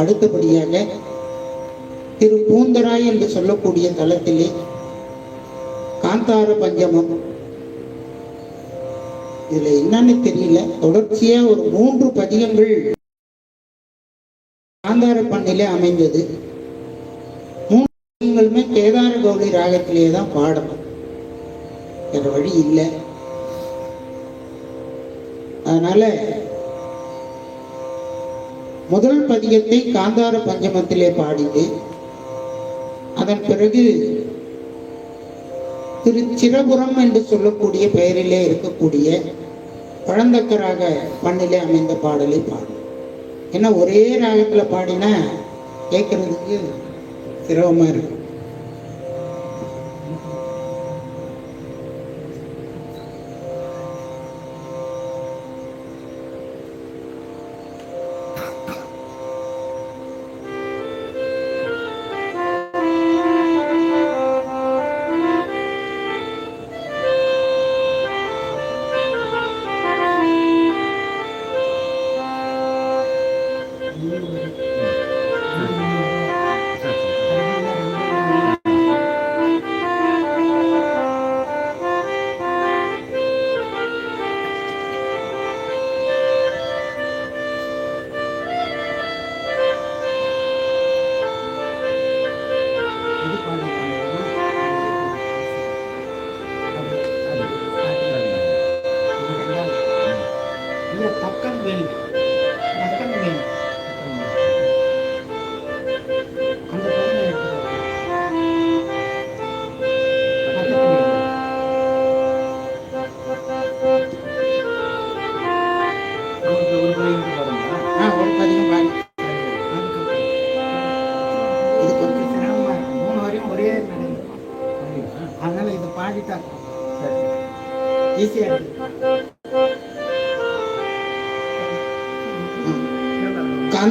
அடுத்தபடியாக திரு பூந்தராய் என்று சொல்லக்கூடிய தளத்திலே காந்தார பஞ்சமம். இதுல என்னன்னு தெரியல. தொடர்ச்சியா ஒரு மூன்று பதிகங்கள் காந்தார பண்ணிலே அமைந்தது. மூன்று பதிகங்களுமே கேதார கௌரி ராகத்திலே தான் பாடணும் வேற வழி இல்லை. அதனால முதல் பதியத்தை காந்தார பஞ்சமத்திலே பாடிட்டு அதன் பிறகு திருச்சிரபுரம் என்று சொல்லக்கூடிய பெயரிலே இருக்கக்கூடிய பழந்தக்கராக பண்ணிலே அமைந்த பாடலை பாடும் ஏன்னா ஒரே ராகத்தில் பாடினா கேட்கறதுக்கு சிரமமாக இருக்கும்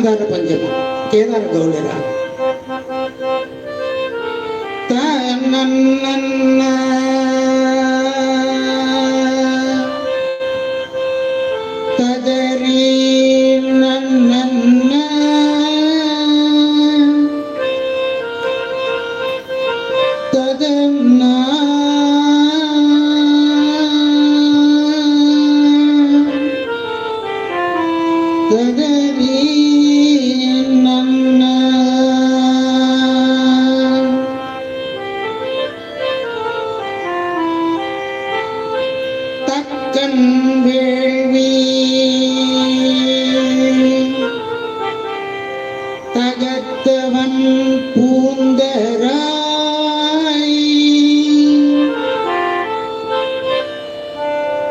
காந்தார பஞ்சமம் கேதார கௌலரா தன்னன்ன தகத்தவன் பூந்தராய்.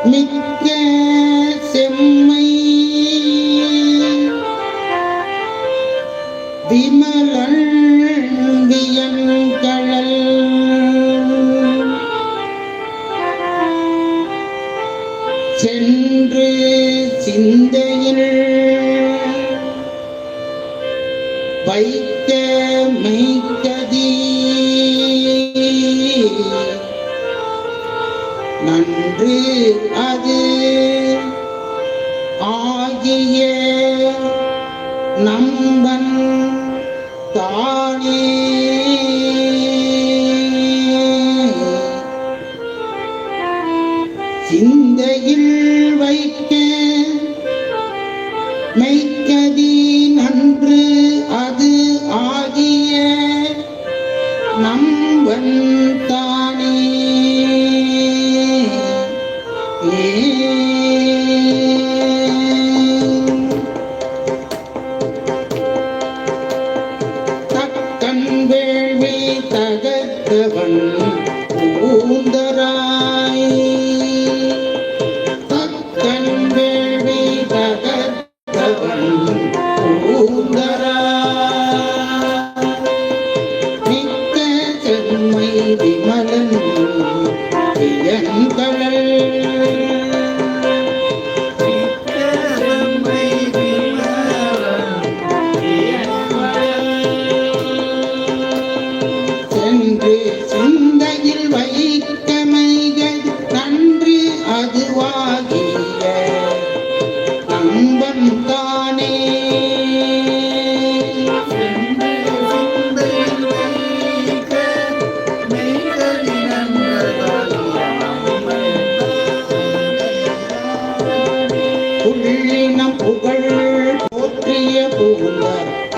மிக்க செம்மை. விமலன் வியன்கழல் சென்று சிந்தையில் வைக்க மெய்க்கதி நன்று அது ஆகிய நம்பன் தானே.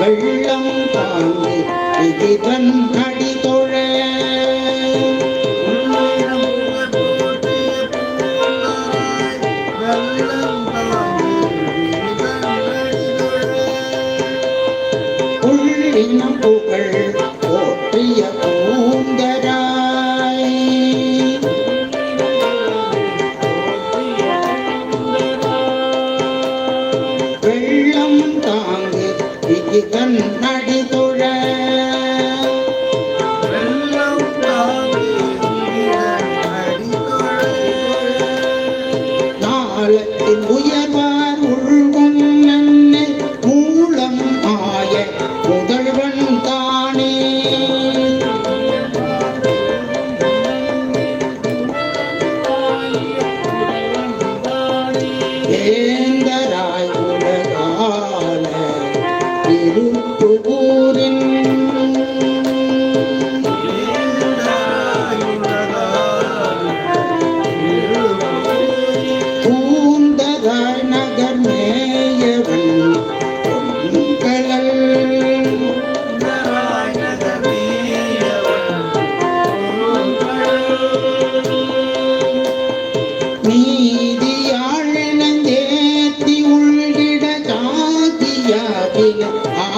Vellam thaandu, Vigitran thadikku, இவன்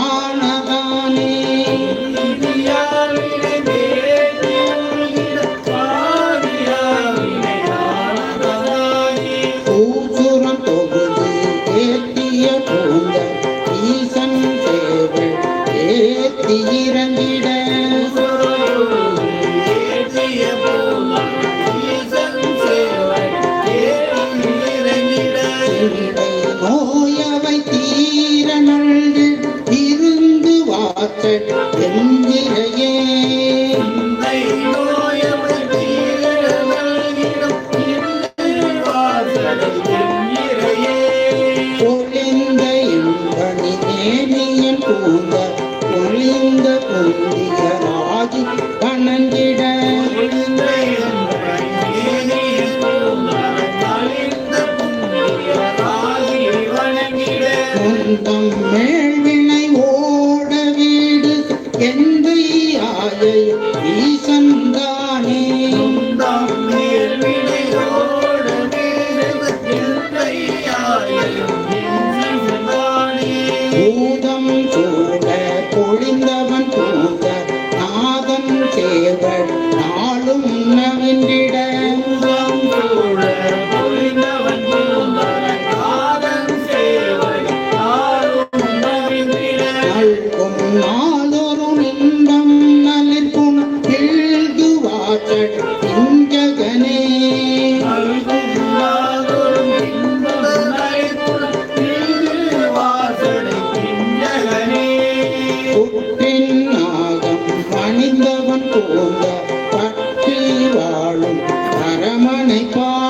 ஆனதானே பூந்த ஒளிந்த பொந்தி கல்கும் நாளொரும் இன்பம் நலிர்குண எழுதுவார்கள் இஞ்சகனே அணிந்தவன் போல பட்டி வாழும் அரமனை பா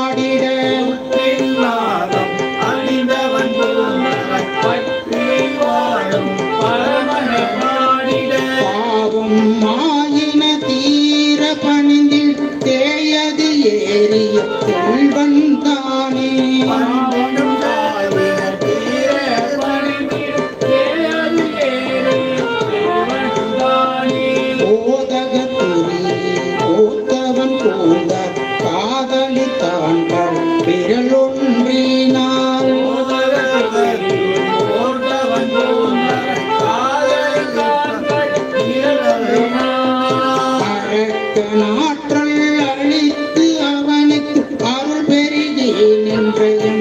Hallelujah.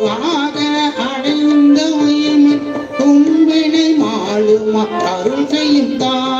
வாக அடைந்த உயிர் மின் கும்பினை மாளுமா அருள் செய்யும் தான்